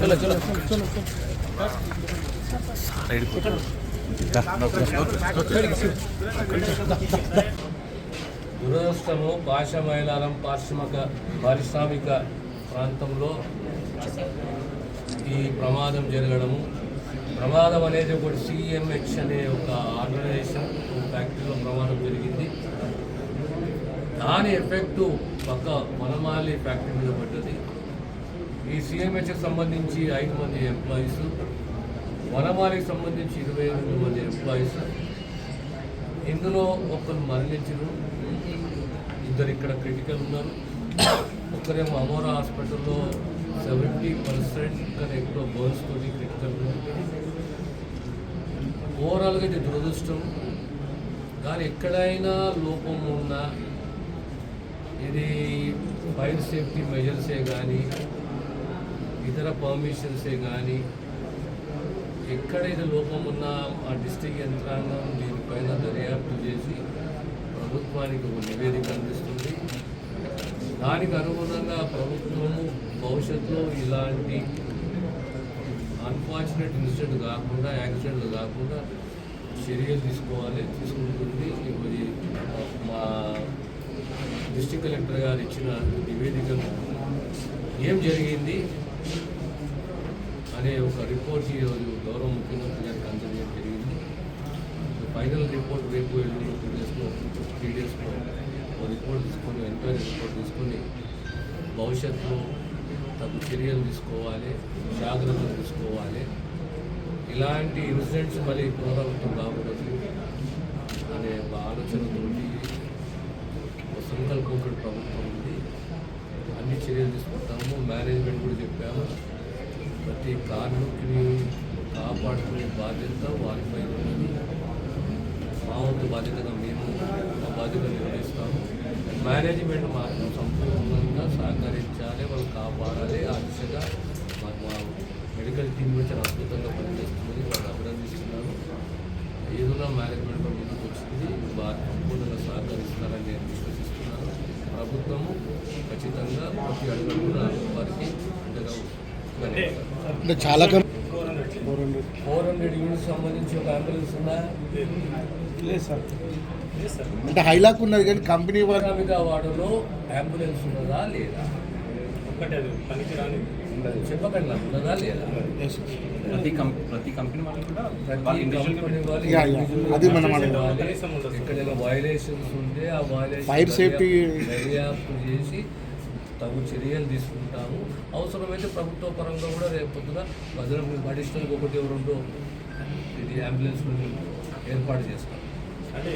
चलो చలో చలో. దురదృష్టము భాష మైలారం పారిశ్రామిక పారిశ్రామిక ప్రాంతంలో ఈ ప్రమాదం జరగడము. ప్రమాదం అనేది ఒకటి సిఎంహెచ్ అనే ఒక ఆర్గనైజేషన్ ఒక ఫ్యాక్టరీలో ప్రమాదం జరిగింది. దాని ఎఫెక్టు పక్క వనమాలి ఫ్యాక్టరీ మీద పడ్డది. ఈ సిఎంహెచ్కి సంబంధించి ఐదు మంది ఎంప్లాయీస్ వనమాలికి సంబంధించి ఇరవై ఎనిమిది మంది ఎంప్లాయీస్ ఇందులో ఒకరు మరణించరు ఇద్దరు ఇక్కడ క్రిటికల్ ఉన్నారు. ఒకరేమో అమోరా హాస్పిటల్లో సెవెంటీ పర్సెంట్ కన్నా ఎక్కువ బర్న్స్ తోటి క్రిటికల్ ఉన్నారు. ఓవరాల్గా ఇది దురదృష్టం. కానీ ఎక్కడైనా లోపం ఉన్నా ఇది ఫైర్ సేఫ్టీ మెజర్సే కానీ ఇతర పర్మిషన్సే కానీ ఎక్కడైతే లోపం ఉన్నా ఆ డిస్టిక్ యంత్రాంగం దీనిపైన దర్యాప్తు చేసి ప్రభుత్వానికి ఒక నివేదిక అందిస్తుంది. దానికి అనుగుణంగా ప్రభుత్వము భవిష్యత్తులో ఇలాంటి అన్ఫార్చునేట్ ఇన్సిడెంట్ కాకుండా యాక్సిడెంట్లు కాకుండా చర్యలు తీసుకోవాలి తీసుకుంటుంది. ఇది మా డిస్టిక్ కలెక్టర్ గారు ఇచ్చిన నివేదికను. ఏం జరిగింది? అనే ఒక రిపోర్ట్ ఈరోజు గౌరవ ముఖ్యమంత్రి గారికి అందజేయడం జరిగింది. ఫైనల్ రిపోర్ట్ రేపు ఎల్లుండి టూ డేస్లో త్రీ డేస్లో ఒక రిపోర్ట్ తీసుకొని ఎంక్వైరీ రిపోర్ట్ తీసుకొని భవిష్యత్తులో తగు చర్యలు తీసుకోవాలి జాగ్రత్తలు తీసుకోవాలి. ఇలాంటి ఇన్సిడెంట్స్ మళ్ళీ పునరావృతం కాకూడదు అనే ఒక ఆలోచనతోటి ఒక సంకల్పంతో ప్రభుత్వం ఉంది. అన్ని చర్యలు తీసుకుంటాము. మేనేజ్మెంట్ కూడా చెప్పాము. ప్రతి కార్మికుని కాపాడుకునే బాధ్యత వారిపై ఉన్నది. మా వంతు బాధ్యతగా మేము మా బాధ్యత నిర్వహిస్తాము. మేనేజ్మెంట్ మాత్రం సంపూర్ణంగా సహకరించాలి వాళ్ళు కాపాడాలి. ఆ దిశగా మా మా మెడికల్ టీం నుంచి అద్భుతంగా పనిచేస్తుంది వాళ్ళు అభినందిస్తున్నారు. ఏదైనా మేనేజ్మెంట్ ముందుకు వచ్చింది వారు సంపూర్ణంగా సహకరిస్తారని నేను విశ్వసిస్తున్నాను. ప్రభుత్వము ఖచ్చితంగా ప్రతి అడుగు వారికి అండగా అంటే చాలా కం- ఫోర్ హండ్రెడ్ యూనిట్స్ సంబంధించి ఒక అంబులెన్స్ ఉందా? అంటే హైలాక్ ఉన్నది కానీ కంపెనీ వాడలో అంబులెన్స్ ఉన్నదా లేదా? ఒక్కటే అది పనికి రాని చెప్పకండి నాకు ఉన్నదా లేదా? ప్రతి ప్రతి కంపెనీ వాళ్ళు కూడా అది మనం. ఎక్కడైనా ఉంటే ఆ safety- దర్యాప్తు చేసి తగు చర్యలు తీసుకుంటాము. అవసరమైతే ప్రభుత్వ పరంగా కూడా రేపు పొద్దున భద్రం అడిషనల్గా ఒకటి రెండు ఇది అంబులెన్స్ ఏర్పాటు చేస్తాం అంటే